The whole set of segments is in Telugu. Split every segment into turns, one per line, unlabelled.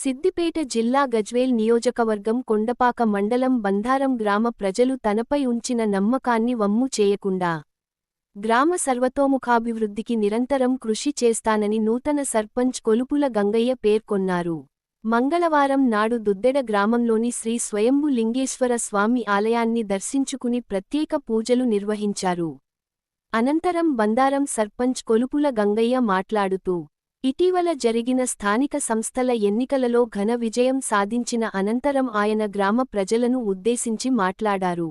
సిద్దిపేట జిల్లా గజ్వేల్ నియోజకవర్గం కొండపాక మండలం బంధారం గ్రామ ప్రజలు తనపై ఉంచిన నమ్మకాన్ని వమ్ము చేయకుండా గ్రామ సర్వతోముఖాభివృద్ధికి నిరంతరం కృషి చేస్తానని నూతన సర్పంచ్ కొలుపుల గంగయ్య పేర్కొన్నారు. మంగళవారం నాడు దుద్దెడ గ్రామంలోని శ్రీ స్వయంభు లింగేశ్వర స్వామి ఆలయాన్ని దర్శించుకుని ప్రత్యేక పూజలు నిర్వహించారు. అనంతరం బందారం సర్పంచ్ కొలుపుల గంగయ్య మాట్లాడుతూ ఇటీవల జరిగిన స్థానిక సంస్థల ఎన్నికలలో ఘన విజయం సాధించిన అనంతరం ఆయన గ్రామ ప్రజలను ఉద్దేశించి మాట్లాడారు.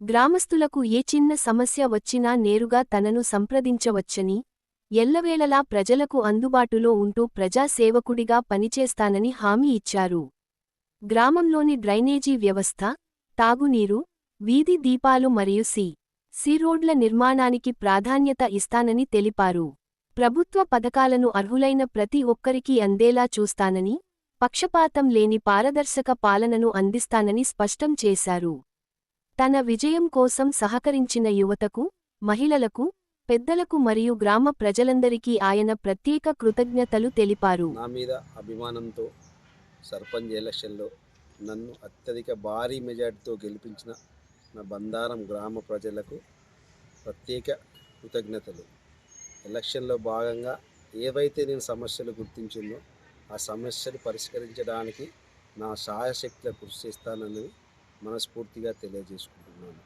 గ్రామస్తులకు ఏ చిన్న సమస్య వచ్చినా నేరుగా తనను సంప్రదించవచ్చని ఎల్లవేళలా ప్రజలకు అందుబాటులో ఉంటూ ప్రజాసేవకుడిగా పనిచేస్తానని హామీ ఇచ్చారు. గ్రామంలోని డ్రైనేజీ వ్యవస్థ తాగునీరు వీధి దీపాలు మరియు సి సి రోడ్ల నిర్మాణానికి ప్రాధాన్యత ఇస్తానని తెలిపారు. ప్రభుత్వ పథకాలను అర్హులైన ప్రతి ఒక్కరికీ అందేలా చూస్తానని పక్షపాతం లేని పారదర్శక పాలనను అందిస్తానని స్పష్టం చేశారు. తన విజయం కోసం సహకరించిన యువతకు మహిళలకు పెద్దలకు మరియు గ్రామ ప్రజలందరికీ ఆయన ప్రత్యేక కృతజ్ఞతలు తెలిపారు.
నా మీద అభిమానంతో సర్పంచ్ ఎలక్షన్లో నన్ను అత్యధిక భారీ మెజార్టీతో గెలిపించిన నా బందారం గ్రామ ప్రజలకు ప్రత్యేక కృతజ్ఞతలు. ఎలక్షన్లో భాగంగా ఏవైతే నేను సమస్యలు గుర్తించిందో ఆ సమస్యలు పరిష్కరించడానికి నా సహాయశక్తిగా కృషి చేస్తానని మనస్ఫూర్తిగా తెలియజేసుకుంటున్నాను.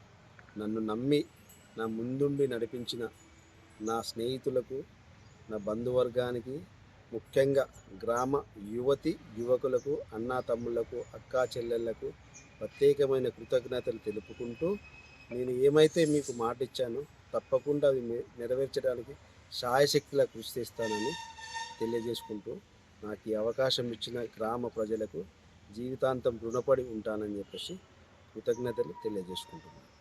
నన్ను నమ్మి నా ముందుండి నడిపించిన నా స్నేహితులకు నా బంధువర్గానికి ముఖ్యంగా గ్రామ యువతి యువకులకు అన్నా తమ్ముళ్ళకు అక్కా చెల్లెళ్ళకు ప్రత్యేకమైన కృతజ్ఞతలు తెలుపుకుంటూ నేను ఏమైతే మీకు మాట ఇచ్చానో తప్పకుండా అవి నెరవేర్చడానికి శాయశక్తిలా కృషి చేస్తానని తెలియజేసుకుంటూ నాకు ఈ అవకాశం ఇచ్చిన గ్రామ ప్రజలకు జీవితాంతం రుణపడి ఉంటానని చెప్పేసి కృతజ్ఞతలు తెలియజేసుకుంటున్నాను.